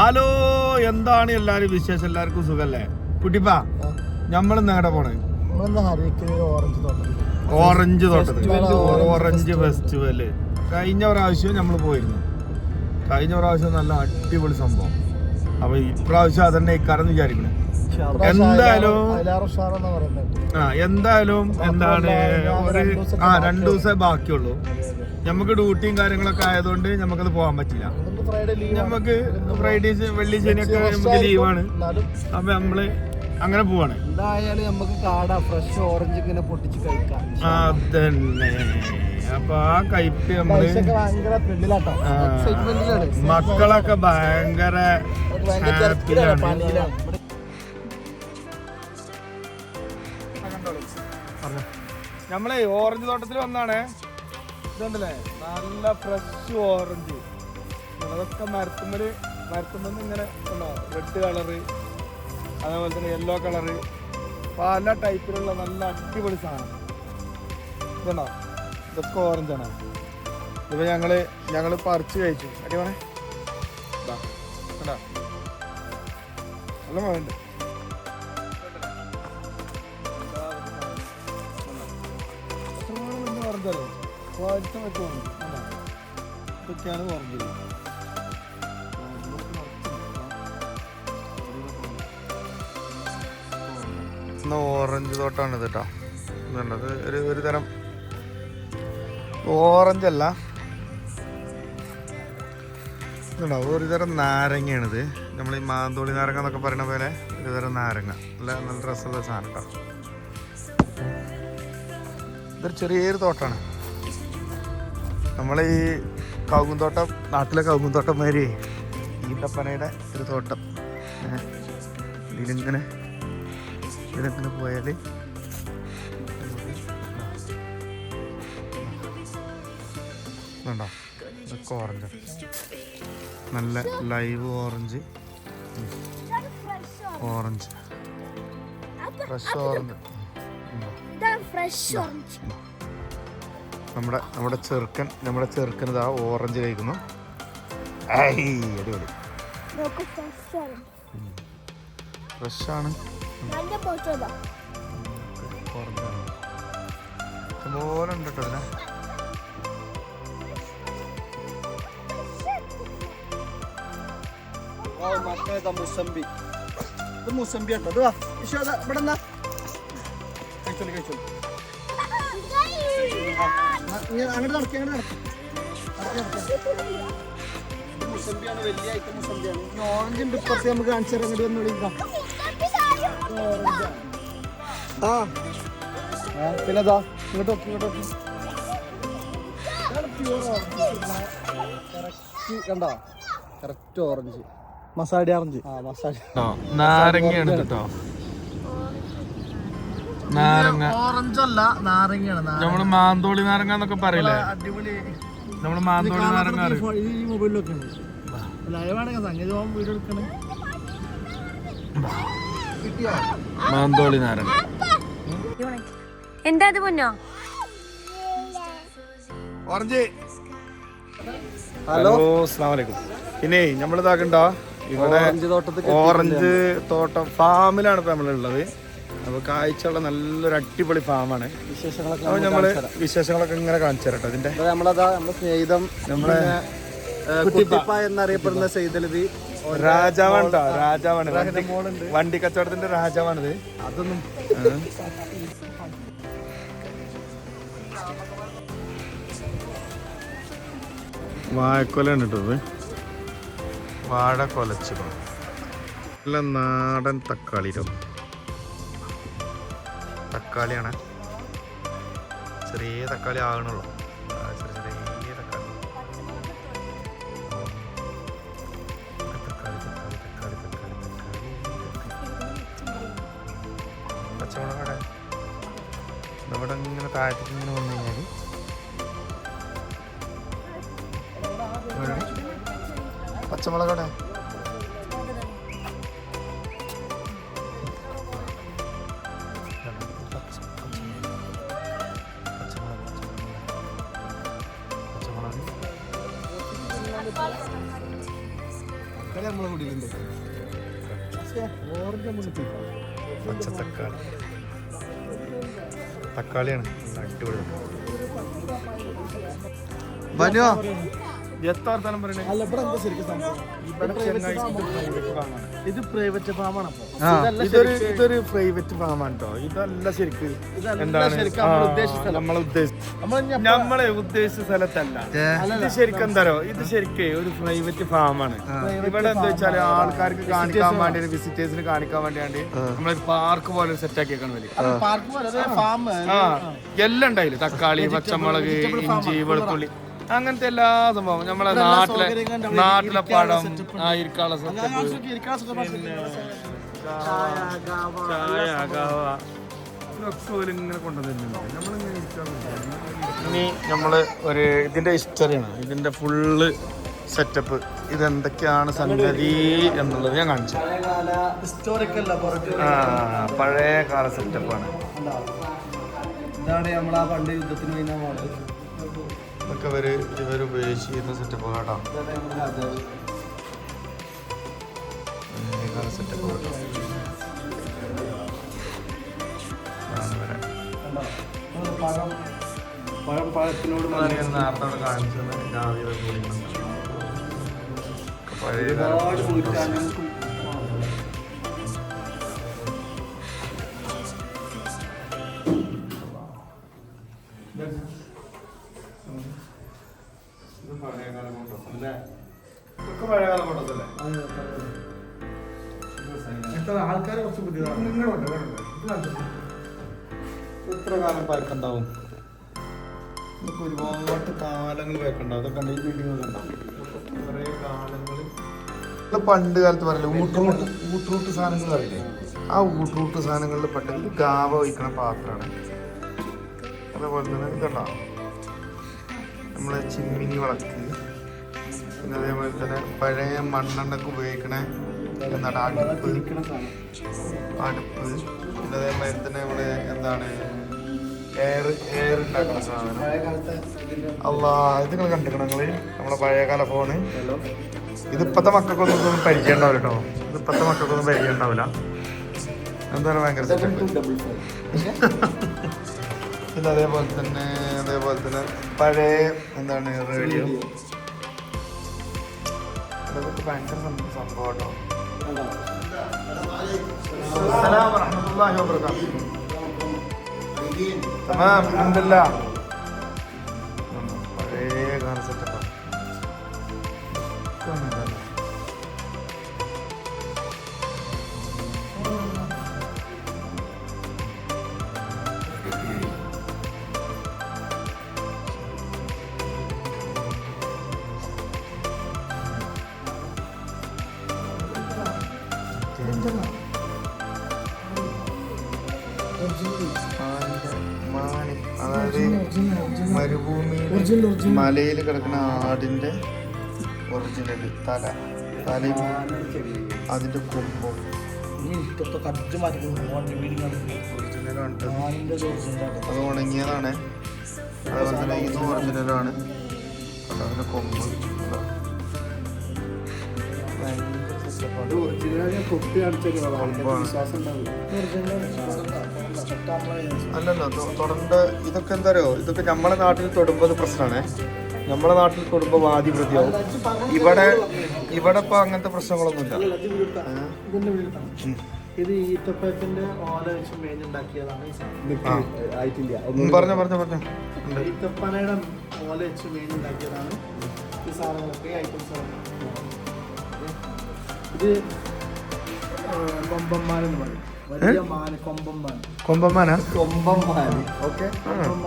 Hello എന്താണ് എല്ലാരും വിശേഷം? എല്ലാവർക്കും സുഖല്ലേ? കുട്ടിപ്പാ നമ്മൾ എങ്ങടെ പോണേ? ഓറഞ്ച് തോട്ടത്തിൽ ഓറഞ്ച് ഫെസ്റ്റിവൽ കഴിഞ്ഞ പ്രാവശ്യം നമ്മൾ പോയിരുന്നു. കഴിഞ്ഞ പ്രാവശ്യം നല്ല അടിപൊളി സംഭവം. അപ്പൊ ഇപ്രാവശ്യം അതന്നെ ഇക്കാരെന്ന് വിചാരിക്കണേ. എന്തായാലും- ആ എന്തായാലും എന്താണ് ഒരു ആ രണ്ടു ദിവസമേ ബാക്കിയുള്ളൂ. നമുക്ക് ഡ്യൂട്ടിയും കാര്യങ്ങളൊക്കെ ആയതുകൊണ്ട് നമുക്കത് പോകാൻ പറ്റില്ല. നമുക്ക് ഫ്രൈഡേസ് വെള്ളി ശനിയൊക്കെ നമുക്ക് ലീവാണ് അപ്പൊ നമ്മൾ അങ്ങനെ പോവാണ്. എന്തായാലും നമുക്ക് കാടാ ഫ്രഷ് ഓറഞ്ച് ഇങ്ങനെ പൊട്ടിച്ച് കഴിക്കാം. അതന്നെ. അപ്പൊ ആ കയ്പ് നമ്മൾ മക്കളൊക്കെ ഭയങ്കര ഹാപ്പിയാണ് നമ്മളെ ഓറഞ്ച് തോട്ടത്തിൽ വന്നാണ്. ഇതുണ്ടല്ലേ? നല്ല ഫ്രഷ് ഓറഞ്ച് അതൊക്കെ മരത്തുമ്പോൾ മരത്തുമ്പോൾ ഇങ്ങനെ റെഡ് കളറ് അതേപോലെ തന്നെ യെല്ലോ കളറ് പല ടൈപ്പിലുള്ള നല്ല അടിപൊളി സാധനം. ഇതുണ്ടോ? ഇതൊക്കെ ഓറഞ്ചാണ് ഇപ്പൊ ഞങ്ങൾ ഞങ്ങൾ പറിച്ച് കഴിച്ചു. അടിപൊളി? നല്ല മഴയുണ്ട് ഓറഞ്ചല്ലോ വാഴ്ച വെച്ച് ഓറഞ്ച് കണ്ടോ? ഇതൊക്കെയാണ് ഓറഞ്ച് ഓറഞ്ച് തോട്ടമാണ് ഇത് കേട്ടോ ഇതുണ്ടത് ഒരു ഒരു തരം ഓറഞ്ച് അല്ല. ഇതുണ്ടോ? ഒരു തരം ഇത് നമ്മൾ ഈ മാന്തോളി നാരങ്ങ എന്നൊക്കെ പറയുന്ന പോലെ ഒരു തരം നാരങ്ങ. നല്ല നല്ല രസമുള്ള സാധനം കേട്ടോ ഇതൊരു ചെറിയൊരു തോട്ടമാണ് നമ്മൾ ഈ കൗകുന്തോട്ടം നാട്ടിലെ കൗകുന്തോട്ടം മാതിരി ഈന്തപ്പനയുടെ ഒരു തോട്ടം. ഇതിലിങ്ങനെ ഇതിലിങ്ങനെ പോയാൽ ഇതൊക്കെ ഓറഞ്ച് നല്ല live orange orange fresh orange നമ്മുടെ നമ്മുടെ ചെറുക്കൻ നമ്മുടെ ചെറുക്കൻ ഇതാ ഓറഞ്ച് കഴിക്കുന്നു. അടിപൊളി. നോക്ക് നല്ല പോച്ചതാ ഓറഞ്ച് ഉണ്ട് കേട്ടോ ഇതിനെ. മക്കളെ മുസമ്പി. ഇത് മുസമ്പി ഉണ്ടോ ഇത് വാ വിശ്വ ഇവിടെ എന്നാ കഴിച്ചോളി കഴിച്ചോളി. അങ്ങോട്ട് നടക്കി അങ്ങോട്ട് നടക്കി. മുസമ്പിയാണ് വലിയ ഐറ്റം മുസമ്പിയാണ്. ഓറഞ്ച് ഉണ്ട് ഇപ്പുറത്ത് നമുക്ക് കാണിച്ചു തരാം ഇങ്ങോട്ട് വന്ന് വിളിക്കാം ആ പിന്നെ ദാ ഇങ്ങോട്ട് ഇങ്ങോട്ട് കണ്ടോ? കറക്റ്റ് ഓറഞ്ച് മസാടി ഓറഞ്ച് ആ മസാടി നാരങ്ങയാണ് കേട്ടോ. നാരങ്ങ. ഓറഞ്ച് അല്ല നാരങ്ങയാണ് നമ്മൾ മാന്തോളി നാരങ്ങ എന്നൊക്കെ പറയില്ലേ? അടിപൊളി. നമ്മൾ മാന്തോളി നാരങ്ങ ഈ മൊബൈലിലൊക്കെ ഉണ്ട്. ലൈവാണെങ്കിൽ സംഗീത വീഡിയോ എടുക്കണേ. മാന്തോളി നാരങ്ങ. എന്താ അത് പൊന്നോ? ഓറഞ്ച്. ഹലോ. അസ്സാം വലൈക്കും പിന്നെ നമ്മളിതാക്കണ്ട ഇവിടെ ഓറഞ്ച് തോട്ടം ഫാമിലാണ് ഇപ്പൊ നമ്മളുള്ളത്. അപ്പൊ കാഴ്ചയുള്ള നല്ലൊരു അടിപൊളി ഫാമാണ്. വിശേഷങ്ങളൊക്കെ അപ്പൊ നമ്മൾ വിശേഷങ്ങളൊക്കെ ഇങ്ങനെ കാണിച്ചു തരട്ടോ ഇതിന്റെ. ഇത് നമ്മളതാ നമ്മുടെ സ്നേഹിതം നമ്മളെ കുട്ടിപ്പ. എന്നറിയപ്പെടുന്ന സെയ്തലവി രാജാവാണ് കേട്ടോ രാജാവാണ്. വണ്ടി കച്ചവടത്തിന്റെ രാജാവാണിത്. അതൊന്നും വാഴക്കൊലയാണ് കേട്ടത് വാഴ കൊലച്ചിടും നല്ല നാടൻ തക്കാളി തക്കാളിയാണ്. ചെറിയ തക്കാളി ആകണുള്ളൂ. പച്ചമുളക് ഇവിടെ ഇങ്ങനെ താഴത്തേക്ക് ഇങ്ങനെ വന്നു കഴിഞ്ഞാൽ പച്ചമുളകടെ തക്കാളി നമ്മളെ കൂടിയിട്ടുണ്ട് ഓറഞ്ച് നമ്മൾ പച്ച തക്കാളി. തക്കാളിയാണ്. അടിപൊളി. ബനുവോ എത്ര വർത്താനം പറയണേ? അല്ല ഇവിടെ എന്താ ശരിക്കും സംഭവം? ഇവിടെ ചെങ്ങായി ഇത് ആണ്. ഇത് പ്രൈവറ്റ് ഫാമാണ് അപ്പൊ. ആ, ഇതല്ല ഇതൊരു ശരിക്ക് ഇതൊരു പ്രൈവറ്റ് ഫാമാണ് കേട്ടോ ഇതല്ല ശരിക്ക് ഇതല്ല നമ്മൾ ഉദ്ദേശിച്ച സ്ഥലം. നമ്മളെ ഉദ്ദേശിച്ച നമ്മളെ ഉദ്ദേശിച്ച സ്ഥലത്തല്ല. ഇത് ശരിക്കും എന്താരോ ഇത് ശരിക്ക് ഒരു പ്രൈവറ്റ് ഫാമാണ് ഇവിടെ എന്താ വെച്ചാൽ ആൾക്കാർക്ക് കാണിക്കാൻ വേണ്ടി വിസിറ്റേഴ്സിന് കാണിക്കാൻ വേണ്ടിയാണ്ട് നമ്മളൊരു പാർക്ക് പോലെ സെറ്റ് ആക്കിയേക്കാണ് വലിയ അത് പാർക്ക് പോലെ ഫാം ആ. എല്ലാം ഉണ്ടായില്ല? തക്കാളി പച്ചമുളക് ഇഞ്ചി വെളുത്തുള്ളി. അങ്ങനത്തെ എല്ലാ സംഭവം നമ്മളെ നാട്ടിലെ നാട്ടിലെ പടം പഴം. ആ ഇരിക്കാനുള്ള ചായ അകാവ ഇതൊക്കെ ഇങ്ങനെ കൊണ്ടുവന്നിട്ടുണ്ട് നമ്മളിങ്ങനെ ഇനി നമ്മൾ ഒരു ഇതിന്റെ ഹിസ്റ്ററിയാണ് ഇതിന്റെ ഫുള്ള് സെറ്റപ്പ് ഇതെന്തൊക്കെയാണ് സംഗതി എന്നുള്ളത് ഞാൻ കാണിച്ചു ഹിസ്റ്റോറിക്കൽ ആ പഴയ കാല സെറ്റപ്പാണ് ഇതാണ് നമ്മൾ ആ പണ്ട് യുദ്ധത്തിന് കഴിഞ്ഞ മോഡൽ അവർ ഇവർ ഉപയോഗിച്ച് ചെയ്യുന്ന സെറ്റപ്പ് കേട്ടോ സെറ്റപ്പ് കേട്ടോ പഴം പഴം പഴത്തിനോട് കാണിച്ചത്. ഒക്കെ എത്ര ആൾക്കാർ കുറച്ച് ബുദ്ധിമുട്ടാണ് എത്ര കാലം പഴക്കുണ്ടാവും ഇതൊക്കെ ഒരുപാട് കാലങ്ങൾ പഴക്കുണ്ടാവും അതൊക്കെ ഈ ഉണ്ടാവും കുറേ പണ്ട് കാലത്ത് പറയില്ല ഊട്ടറൂട്ട് ഊട്ടറൂട്ട് സാധനങ്ങൾ അറിയില്ലേ? ആ ഊട്ടറൂട്ട് സാധനങ്ങളിൽ പെട്ടെന്ന് ഗാവ വയ്ക്കണ പാത്രമാണ്. അതേപോലെ തന്നെ ഇതുണ്ടോ? നമ്മളെ ചിമ്മിനി വിളക്ക്. പിന്നെ അതേപോലെ തന്നെ പഴയ മണ്ണെണ്ണക്ക് ഉപയോഗിക്കണ എന്താണ് അടുപ്പ്. അടുപ്പ്. പിന്നെ അതേമാതിരി തന്നെ ഇവിടെ എന്താണ്? എയർ എയർ ഉണ്ടാക്കുന്ന സാധനം. അല്ല ഇത് നിങ്ങൾ കണ്ടിരിക്കണം നമ്മളെ പഴയകാല ഫോണ്. ഇത് ഇപ്പത്തെ മക്കൾക്കൊന്നും പരിചയമുണ്ടാവില്ല കേട്ടോ. ഇത് ഇപ്പത്തെ മക്കൾക്കൊന്നും പരിചയം ഉണ്ടാവില്ല എന്തായാലും ഭയങ്കര പിന്നെ അതേപോലെ തന്നെ അതേപോലെ തന്നെ പഴയ എന്താണ്? റേഡിയോ. ഇതൊക്കെ ഭയങ്കര സംഭവം കേട്ടോ അസ്സലാമു അലൈക്കും. വറഹ്മത്തുള്ളാഹി വബറകാതുഹു തമാം അൽഹംദുലില്ലാഹ് മരുഭൂമിയിൽ മലയിൽ കിടക്കുന്ന ആടിന്റെ ഒറിജിനൽ തല. തലയും അതിന്റെ കൊമ്പും. അത് ഉണങ്ങിയതാണ്. അതുപോലെ തന്നെ ഇത് ഒറിജിനലാണ് അതിന്റെ കൊമ്പ്. ഒറിജിനൽ തൊട്ട് കാണിച്ചു കൊമ്പാണ്. വിശ്വാസം ഉണ്ടാവില്ല. അല്ലല്ലോ തൊടണ്ട ഇതൊക്കെ എന്താ അറിയോ? ഇതൊക്കെ നമ്മളെ നാട്ടിൽ തൊടുമ്പോൾ അത് പ്രശ്നമാണ് നമ്മളെ നാട്ടിൽ തൊടുമ്പോൾ വാദി പ്രതിയാവും. ഇവിടെ ഇവിടെ ഇപ്പൊ അങ്ങനത്തെ പ്രശ്നങ്ങളൊന്നുമില്ല. ഇത് ഈത്തപ്പഴത്തിന്റെ ഓല വെച്ച് മേഞ്ഞുണ്ടാക്കിയതാണ്. ആയിട്ടില്ല പറഞ്ഞോ പറഞ്ഞോ പറഞ്ഞോ. ഈത്തപ്പനയുടെ ഓല വെച്ച് മേഞ്ഞുണ്ടാക്കിയതാണ് ഈ സാധനങ്ങളൊക്കെ ഐറ്റംസ് ഇത് എന്ന് പറയും. വലിയ മാന് കൊമ്പന്മാൻ കൊമ്പന്മാനാ കൊമ്പന്മാൻ ഓക്കെ? കൊമ്പ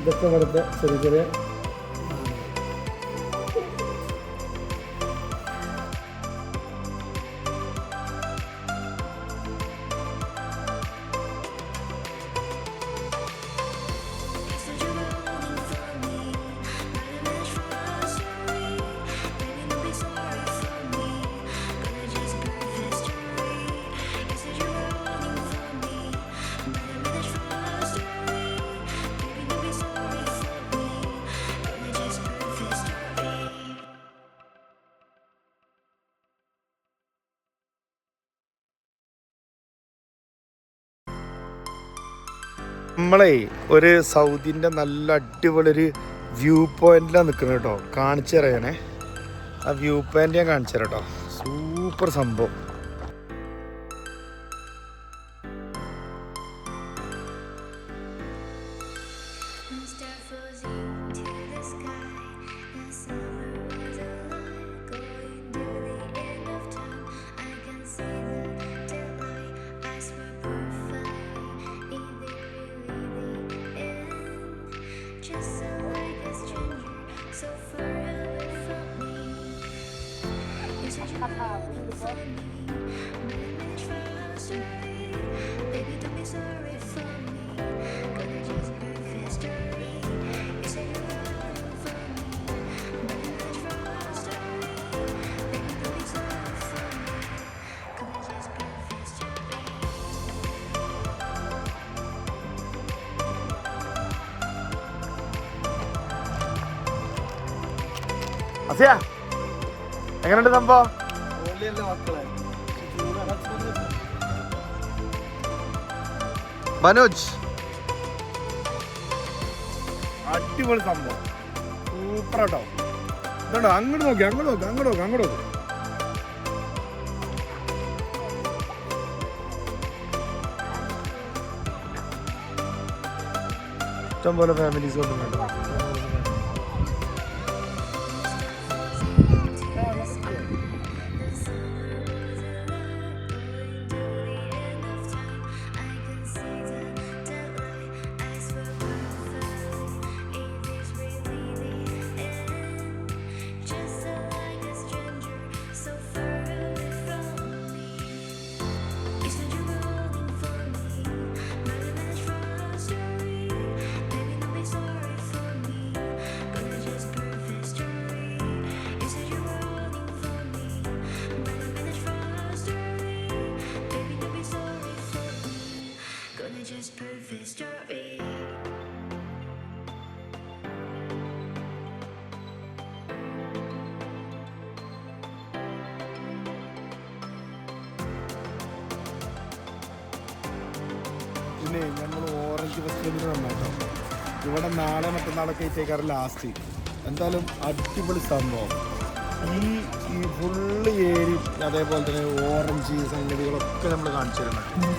ഇതൊക്കെ വെറുതെ ചെറിയ ചെറിയ നമ്മളേ ഒരു സൗദിന്റെ നല്ല അടിപൊളി ഒരു വ്യൂ പോയിന്റിലാണ് നിൽക്കുന്നത് കേട്ടോ. കാണിച്ചു തരാനേ. ആ വ്യൂ പോയിന്റ് ഞാൻ കാണിച്ചു തരാം കേട്ടോ. സൂപ്പർ സംഭവം. Star floating അസിയ എങ്ങനെയുണ്ട് സംഭവം? മനോജ്. അടിപൊളി സംഭവം. സൂപ്പർ കേട്ടോ ഇതുണ്ടോ? അങ്ങോട്ട് നോക്കി അങ്ങോട്ട് നോക്കി അങ്ങോട്ട് നോക്കി അങ്ങോട്ട് നോക്കി. ഇഷ്ടംപോലെ ഫാമിലീസ് ഒന്നും Just ഞങ്ങൾ ഓറഞ്ച് ഫെസ്റ്റിവലിന് വന്നേട്ടോ ഇവിടെ നാളെ മറ്റന്നാളൊക്കെ എത്തിയേക്കാറ് ലാസ്റ്റ് എന്തായാലും അടിപൊളി സംഭവം. ഈ ഈ ഫുള്ള് ഏരി അതേപോലെ തന്നെ ഓറഞ്ച് സംഗതികളൊക്കെ നമ്മൾ കാണിച്ചു തരുന്നുണ്ട്.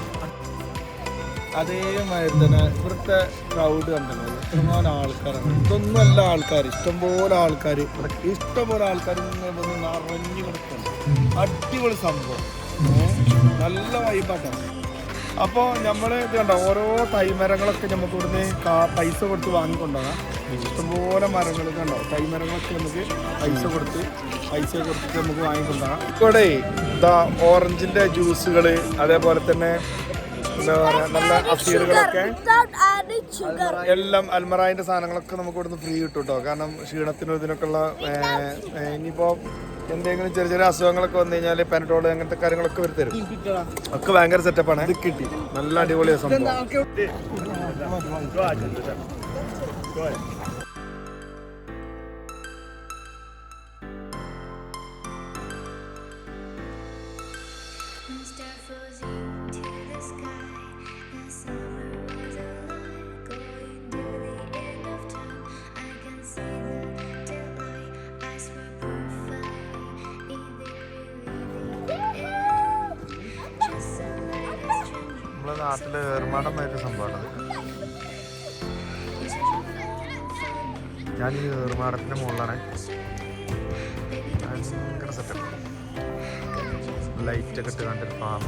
അതേമാതിരി തന്നെ ഇവിടുത്തെ ക്രൗഡ് കണ്ടല്ലോ ഇഷ്ടംപോലെ ആൾക്കാരാണ്. ഇതൊന്നും അല്ല ആൾക്കാർ ഇഷ്ടംപോലെ ആൾക്കാർ ഇഷ്ടംപോലെ ആൾക്കാർ ഇങ്ങനെ വന്ന് നിറഞ്ഞു കിടക്കുന്നു അടിപൊളി സംഭവം? നല്ല വൈബാട്ടാണ് അപ്പോൾ നമ്മൾ ഇത് ഓരോ തൈമരങ്ങളൊക്കെ നമുക്ക് ഇവിടുന്ന് പൈസ കൊടുത്ത് വാങ്ങിക്കൊണ്ടുപോകാം ഇഷ്ടംപോലെ മരങ്ങൾ കണ്ടോ തൈമരങ്ങളൊക്കെ നമുക്ക് പൈസ കൊടുത്ത് പൈസ കൊടുത്ത് നമുക്ക് വാങ്ങിക്കൊണ്ടുപോകാം ഇവിടെ ഇതാ ഓറഞ്ചിന്റെ ജ്യൂസുകൾ അതേപോലെ തന്നെ എന്താ പറയുക നല്ല അസീറുകളൊക്കെ. എല്ലാം അൽമറായിന്റെ സാധനങ്ങളൊക്കെ നമുക്ക് ഇവിടുന്ന് ഫ്രീ കിട്ടും കേട്ടോ കാരണം ക്ഷീണത്തിനും ഇതിനൊക്കെയുള്ള ഇനിയിപ്പോൾ ഇനിയിപ്പോ എന്തെങ്കിലും ചെറിയ ചെറിയ അസുഖങ്ങളൊക്കെ വന്നു കഴിഞ്ഞാൽ പെനഡോൾ അങ്ങനത്തെ കാര്യങ്ങളൊക്കെ വരുത്തരും തരും. ഒക്കെ ഭയങ്കര സെറ്റപ്പാണ് ഇത് കിട്ടി. നല്ല അടിപൊളിയാണ് സംഭവം. നാട്ടിൽ ഏർമാടം ഒരു സംഭവമാണ്. ഞാൻ ഈ ഏർമാടത്തിന്റെ മുകളിലാണ്. ഭയങ്കര സെറ്റപ്പ് ലൈറ്റ് ഒക്കെ ഇട്ട് കണ്ടൊരു ഫാം